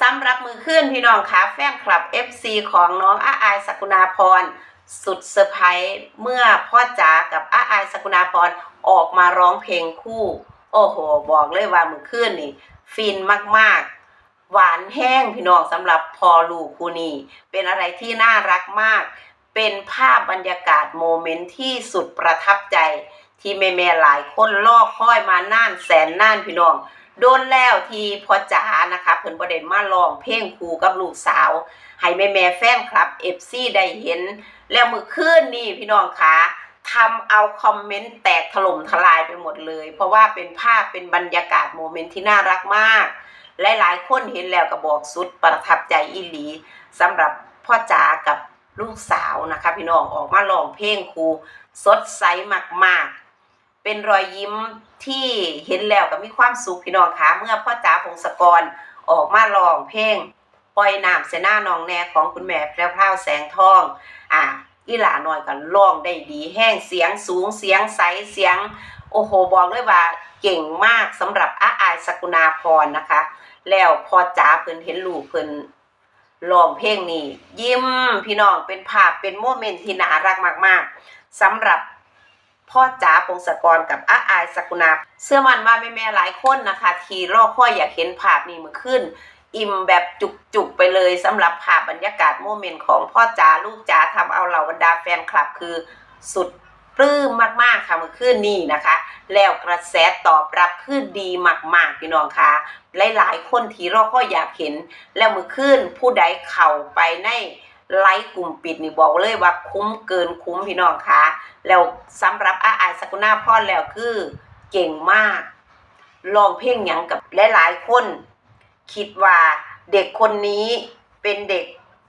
สำหรับมือขึ้นพี่น้องคะแฟนคลับ FC ของน้องอาอายสกุณาพร สุดเซอร์ไพรส์เมื่อพ่อจ๋ากับอาอายสกุณาพรออกมาร้องเพลงคู่ โอ้โห บอกเลยว่ามือขึ้นนี่ฟินมากๆ หวานแห้งพี่น้องสำหรับพอลูกคูนีเป็นอะไรที่น่ารักมาก เป็นภาพบรรยากาศโมเมนต์ที่สุดประทับใจ ที่แม่ๆหลายคนรอคอยมาน่านแสนน่านพี่น้อง โดนแล้วที่พ่อจ๋านะคะเพิ่นประเด็นมาลองเพลงครูกับลูกสาว ให้แม่แม่แฟนคลับ FC ได้เห็น แล้วมือคืนนี่พี่น้องคะทำเอาคอมเมนต์แตกถล่มทลายไปหมดเลย เพราะว่าเป็นภาพเป็นบรรยากาศโมเมนต์ที่น่ารักมาก หลายๆคนเห็นแล้วก็บอกสุดประทับใจอีหลีสำหรับพ่อจ๋ากับลูกสาวนะคะพี่น้องออกมาลองเพลงครูสดใสมากๆ เป็นรอยยิ้มที่เห็นแล้วก็มีความสุขพี่น้องคะเมื่อพ่อจ๋าพงศกรออกมาลองเพลงปล่อยน้ำเสน้านองแน่ของคุณแม่แพรวพราวแสงทอง อะอีหลาน้อยก็ร้องได้ดี แห้งเสียงสูงเสียงใสเสียง โอ้โหบอกเลยว่าเก่งมากสำหรับอาอายสกุณาพรนะคะ แล้วพอจ๋าเพิ่นเห็นลูกเพิ่นร้องเพลงนี้ ยิ้มพี่น้องเป็นภาพเป็นโมเมนต์ที่น่ารักมาก ๆสำหรับ พ่อจ๋าพงศกรกับอาอายสกุณาเชื่อมันว่าแม่ๆหลายคนนะคะที่รอคอยอยากเห็นภาพนี้มือขึ้น อิ่มแบบจุกๆไปเลยสำหรับภาพบรรยากาศโมเมนต์ของพ่อจ๋าลูกจ๋าทำเอาเหล่าบรรดาแฟนคลับคือสุดปลื้มมากๆค่ะเมื่อคืนนี้นะคะ แล้วกระแสตอบรับคือดีมากๆพี่น้องคะหลายๆคนที่เราก็อยากเห็น แล้วมือคืนผู้ใดเข้าไปใน ไลฟ์กลุ่มปิดนี่บอกเลยว่าคุ้มเกินคุ้มพี่น้องคะแล้วสำหรับอาอายสกุณาพรแล้วคือเก่งมากร้องเพลงหยังกับหลายๆคน คิดว่าเด็กคนนี้เป็นเด็ก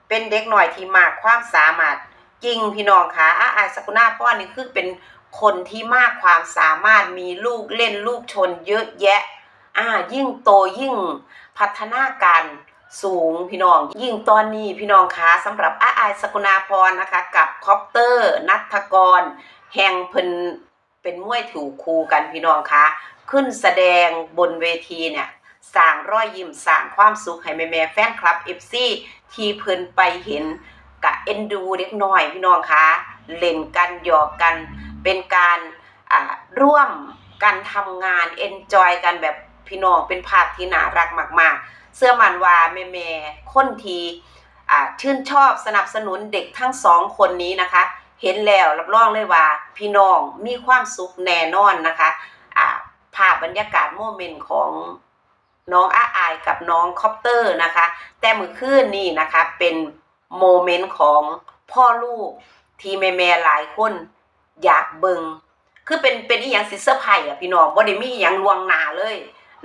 เป็นเด็กหน่อยที่มากความสามารถจริงพี่น้องคะอาอายสกุณาพ่อนี่คือเป็นคนที่มากความสามารถมีลูกเล่นลูกชนเยอะแยะ อ่ายิ่งโตยิ่งพัฒนาการ สูงพี่น้อง ยิ่งตอนนี้พี่น้องคะสำหรับอาอายสกุณาพรนะคะ กับคอปเตอร์ นัทกร แห่งเพิ่นเป็นมวยถูกคูกันพี่น้องคะขึ้นแสดงบนเวทีเนี่ยสร้างรอยยิ้มสร้างความสุขให้แม่แม่แฟนคลับ FC ที่เพิ่นไปเห็นกะเอ็นดูเด็กน้อยพี่น้องคะเล่นกันหยอกกันเป็นการร่วมกันทำงานเอนจอยกันแบบพี่น้องเป็นภาพที่น่ารักมาก ๆ เสื้อมันว่าแม่แม่คนทีชื่นชอบสนับสนุนเด็กทั้งสองคนนี้นะคะ เห็นแล้วรับรองเลยว่า พี่น้องมีความสุขแน่นอนนะคะภาพบรรยากาศโมเมนต์ของน้องอาอายกับน้องคอปเตอร์นะคะ แต่มือคืนนี่นะคะเป็นโมเมนต์ของพ่อลูกที่แม่ๆหลายคนอยากเบิงคือเป็นเป็นอีหยังสิเซอร์ไพรส์อะพี่น้องบ่ได้มีอีหยังลวงหนาเลย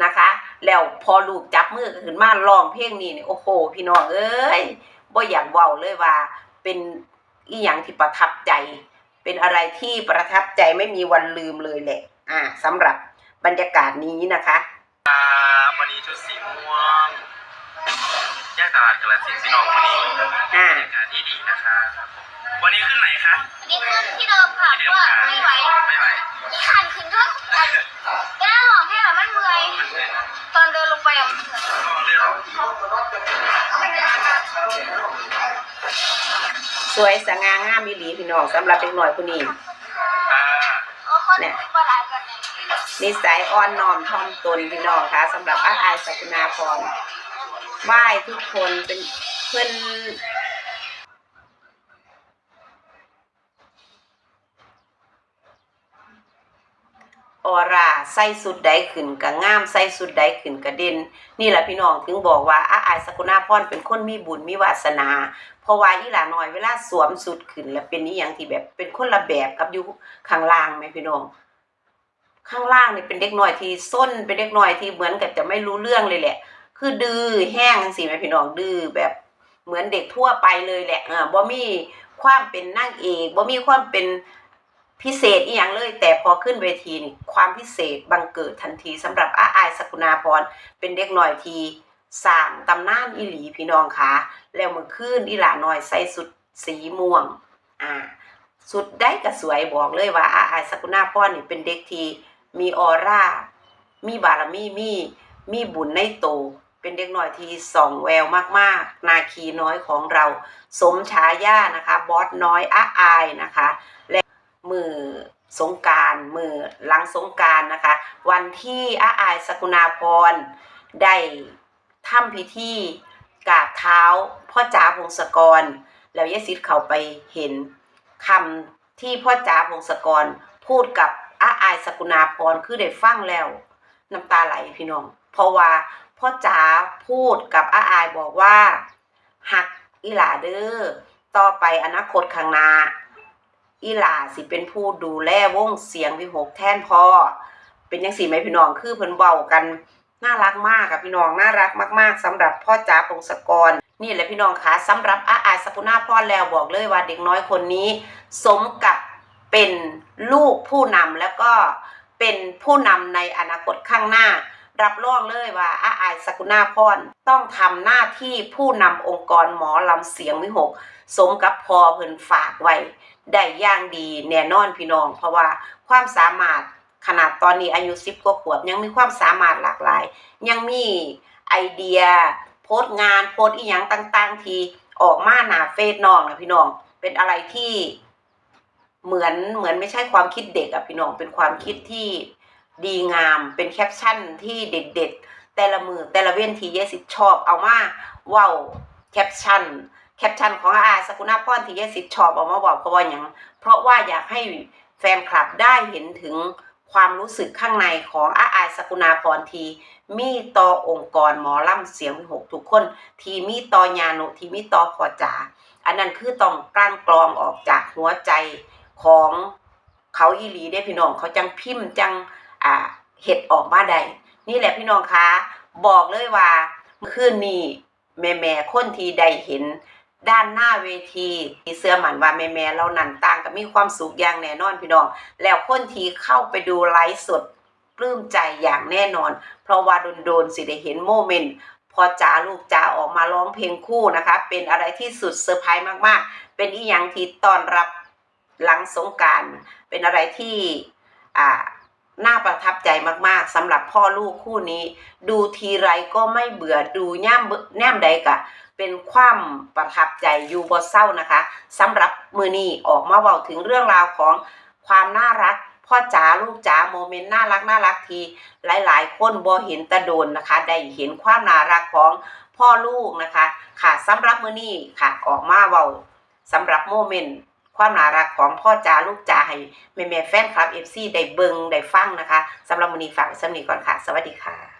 นะคะ แล้วพอลูกจับมือกันขึ้นมาร้องเพลงนี้นี่โอ้โห พี่น้องเอ้ยบ่อยากเว้าเลยว่า เป็นอีหยังที่ประทับใจ เป็นอะไรที่ประทับใจไม่มีวันลืมเลยแหละ อ่าสำหรับบรรยากาศนี้นะคะวันนี้ชุดสีม แยกตลาดกระสินธุ์พี่น้องวันนี้อ่าบรรยากาศที่ดีนะครับวันนี้ขึ้นไหนคะอันนี้คือที่เดิมค่ะที่เดิมก็ค่ะไม่ไหวไม่ไหวอีขันขึ้นทั้งอันเวลาหอมให้แบบมันเมื่อยตอนเดินลงไปอะมันเหนื่อยเรื่องสวยสง่างามมีหลีพี่น้องสำหรับเด็กหน่อยผู้นี้ อ่าโอ้คนที่ปลาไหลกันเนี่ยนิสัยอ่อนน้อมถ่อมตนพี่น้องคะสำหรับอาอายสักนาพร ไหว้ทุกคนเป็นเพื่อนออร่าใส่สุดใดขึ้นก็งามใส่สุดใดขึ้นก็เด่นนี่แหละพี่น้องถึงบอกว่าอาอายสกุณาพรเป็นคนมีบุญมีวาสนา เพราะว่าอีหลาน้อยเวลาสวมสุดขึ้น แล้วเป็นอีหยังที่แบบเป็นคนละแบบกับอยู่ข้างล่างไหมพี่น้อง ข้างล่างนี่เป็นเด็กน้อยที่ส้นเป็นเด็กน้อยที่เหมือนกับจะไม่รู้เรื่องเลยแหละ คือดื้อแห้งจังซี่แม่พี่น้องดื้อแบบเหมือนเด็กทั่วไปเลยแหละเออบ่มีความเป็นนางเอกบ่มีความเป็นพิเศษอีหยังเลย แต่พอขึ้นเวทีนี่ความพิเศษบังเกิดทันทีสำหรับอาอายสกุณาพรเป็นเด็กหน้อยทีสร้างตำนานอีหลีพี่น้องคะแล้วเมื่อคืนอีหลาน้อยใส่สุดสีม่วงอ่าสุดได้ก็สวยบอกเลยว่าอาอายสกุณาพรนี่เป็นเด็กทีมีออร่ามีบารมีมีมีบุญในโต เป็นเด็กหน่อยที่ส่องแววมากๆ นาคีน้อยของเรา สมฉายานะคะ บอสน้อยอาอายนะคะ และมือสงการมือหลังสงการนะคะ วันที่อาอายสกุณาพรได้ทำพิธีกราบเท้าพ่อจ๋าพงศกร แล้วยายซิดเขาไปเห็นคำที่พ่อจ๋าพงศกร พูดกับอาอายสกุณาพรคือได้ฟังแล้วน้ำตาไหลพี่น้อง เพราะว่า พ่อจ๋าพูดกับอาอายบอกว่า หักอีหลาเด้อต่อไปอนาคตข้างหน้าอีหลาสิเป็นผู้ดูแลวงเสียงวิหกแทนพ่อเป็นยังสี่ไหมพี่น้องคือเพิ่นเว้ากันน่ารักมากกับพี่น้องน่ารักมาก ๆสำหรับพ่อจ๋าพงศกร นี่แหละพี่น้องคะสำหรับอาอายสกุณาพรแล้วบอกเลยว่าเด็กน้อยคนนี้ สมกับเป็นลูกผู้นำแล้วก็เป็นผู้นำในอนาคตข้างหน้า รับรองเลยว่าอาอายสกุณาพรต้องทำหน้าที่ผู้นำองค์กรหมอลำเสียงวิหก สมกับพอเพิ่นฝากไว้ ได้ย่างดีแน่นอนพี่น้อง เพราะว่าความสามารถขนาดตอนนี้อายุ10กว่าขวบ ยังมีความสามารถหลากหลาย ยังมีไอเดีย โพสต์งานโพสต์อีหยังต่างๆ ทีออกมาหน้าเฟซน้องนะพี่น้องเป็นอะไรที่เหมือนเหมือนไม่ใช่ความคิดเด็กอะพี่น้องเป็นความคิดที่ ดีงามเป็นแคปชั่นที่เด็ดๆ แต่ละมือแต่ละเว้นทีเยสิชอบเอามาเว้าแคปชั่นแคปชั่นของอาสกุณาพรที่เยสิชอบเอามาบอกเพราะว่าอย่างเพราะว่าอยากให้แฟนคลับได้เห็นถึงความรู้สึกข้างในของอาอาสกุณาพรทีมีต่อองค์กรหมอลำเสียงหกทุกคน ทีมีต่อยานุทีมีต่อพอจ๋าอันนั้นคือต้องกลั้นกรองออกจากหัวใจของเขาอีหลีได้พี่น้องเขาจังพิมพ์จัง อ่าเห็ดออกมาได้นี่แหละพี่น้องคะบอกเลยว่าเมื่อคืนนี้แม่แม่คนที่ได้เห็นด้านหน้าเวทีที่เสื้อหมันว่าแม่แม่เรานันต่างกับมีความสุขอย่างแน่นอนพี่น้อง แล้วคนที่เข้าไปดูไลฟ์สดปลื้มใจอย่างแน่นอน เพราะว่าโดนๆสิได้เห็นโมเมนต์พอจ๋าลูกจ๋าออกมาร้องเพลงคู่นะคะ เป็นอะไรที่สุดเซอร์ไพรส์มากๆ เป็นอีหยังที่ตอนรับหลังสงการเป็นอะไรที่อ่า น่าประทับใจมากๆสำหรับพ่อลูกคู่นี้ ดูทีไรก็ไม่เบื่อดูย่มแนมใดกะ เป็นความประทับใจอยู่บ่เศร้านะคะสำหรับมือนี้ออกมาเว้าถึงเรื่องราวของความน่ารักพ่อจ๋าลูกจ๋าโมเมนต์น่ารักน่ารักที หลาย ๆ คนบ่เห็นตะโดนนะคะ ได้เห็นความน่ารักของพ่อลูกนะคะ ค่ะสำหรับมือนี้ค่ะออกมาเว้าสำหรับโมเมนต์ ความน่ารักของพ่อจ๋าลูกจ๋าให้แม่แม่แฟนคลับเอฟซีได้เบิงได้ฟังนะคะสำหรับมันนี้ฝากไว้สำนีก่อนค่ะ สวัสดีค่ะ